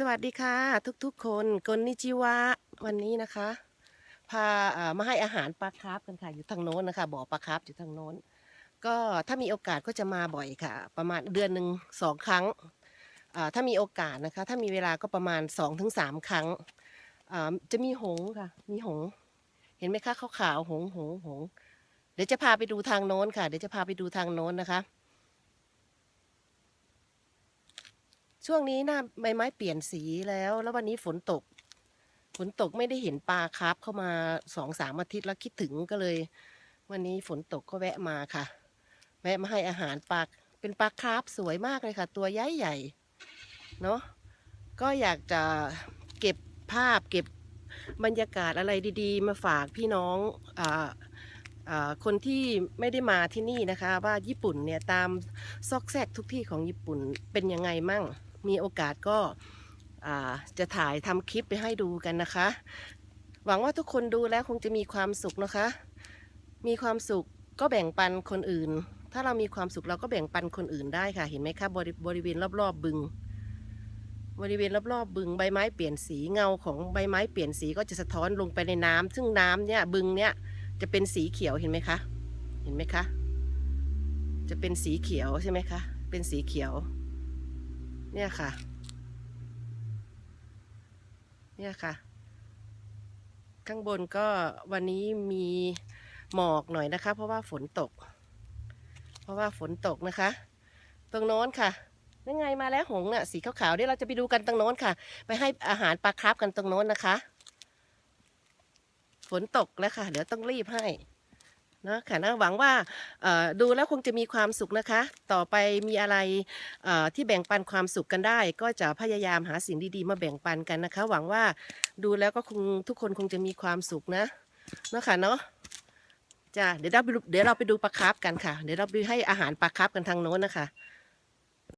สวัสดีค่ะ ทุกๆคนกนนิจิวะวันนี้นะคะ พามาให้อาหารปลาคร์ฟกันค่ะ อยู่ทางโน้นนะคะบ่อปลาคร์ฟอยู่ทางโน้น ก็ถ้ามีโอกาสก็จะมาบ่อยค่ะ ประมาณเดือนหนึ่งสองครั้งถ้ามีโอกาสนะคะ ถ้ามีเวลาก็ประมาณสองถึงสามครั้งจะมีหงค่ะ มีหง เห็นไหมคะขาวๆหงหงหงเดี๋ยวจะพาไปดูทางโน้นค่ะ เดี๋ยวจะพาไปดูทางโน้นนะคะ ช่วงนี้หน้าใบไม้เปลี่ยนสีแล้ว แล้ววันนี้ฝนตก ฝนตกไม่ได้เห็นปลาคาร์ฟเข้ามาสองสามอาทิตย์แล้วคิดถึงก็เลย วันนี้ฝนตกก็แวะมาค่ะ แวะมาให้อาหารปลาเป็นปลาคาร์ฟสวยมากเลยค่ะ ตัวใหญ่ใหญ่เนาะก็อยากจะเก็บภาพเก็บบรรยากาศอะไรดีๆ มาฝากพี่น้องออคนที่ไม่ได้มาที่นี่นะคะ ว่าญี่ปุ่นเนี่ยตามซอกแซกทุกที่ของญี่ปุ่นเป็นยังไงมั่ง มีโอกาสก็จะถ่ายทำคลิปไปให้ดูกันนะคะ หวังว่าทุกคนดูแล้วคงจะมีความสุขนะคะ มีความสุขก็แบ่งปันคนอื่น ถ้าเรามีความสุขเราก็แบ่งปันคนอื่นได้ค่ะ เห็นไหมคะบริบริเวณรอบๆบึง บริเวณรอบๆบึงใบไม้เปลี่ยนสีเงาของใบไม้เปลี่ยนสีก็จะสะท้อนลงไปในน้ำซึ่งน้ำเนี่ยบึงเนี่ยจะเป็นสีเขียวเห็นไหมคะ เห็นไหมคะ จะเป็นสีเขียวใช่ไหมคะ เป็นสีเขียว เนี่ยค่ะ เนี่ยค่ะ ข้างบนก็วันนี้มีหมอกหน่อยนะคะ เพราะว่าฝนตก เพราะว่าฝนตกนะคะ ตรงโน้นค่ะนั่นไงมาแล้วหงส์น่ะสีขาวๆเดี๋ยวเราจะไปดูกันตรงโน้นค่ะ ไปให้อาหารปลาคราฟกันตรงโน้นนะคะ ฝนตกแล้วค่ะ เดี๋ยวต้องรีบให้ นะค่ะนะหวังว่าดูแล้วคงจะมีความสุขนะคะ ต่อไปมีอะไรที่แบ่งปันความสุขกันได้ ก็จะพยายามหาสิ่งดีๆ มาแบ่งปันกันนะคะ หวังว่าดูแล้วก็คงทุกคนคงจะมีความสุขนะเนาะค่ะเนาะจ้าเดี๋ยวเราไปดูเดี๋ยวเราไปดูปลาคราฟกันค่ะ เดี๋ยวเราไปให้อาหารปลาคราฟกันทางโน้นนะคะ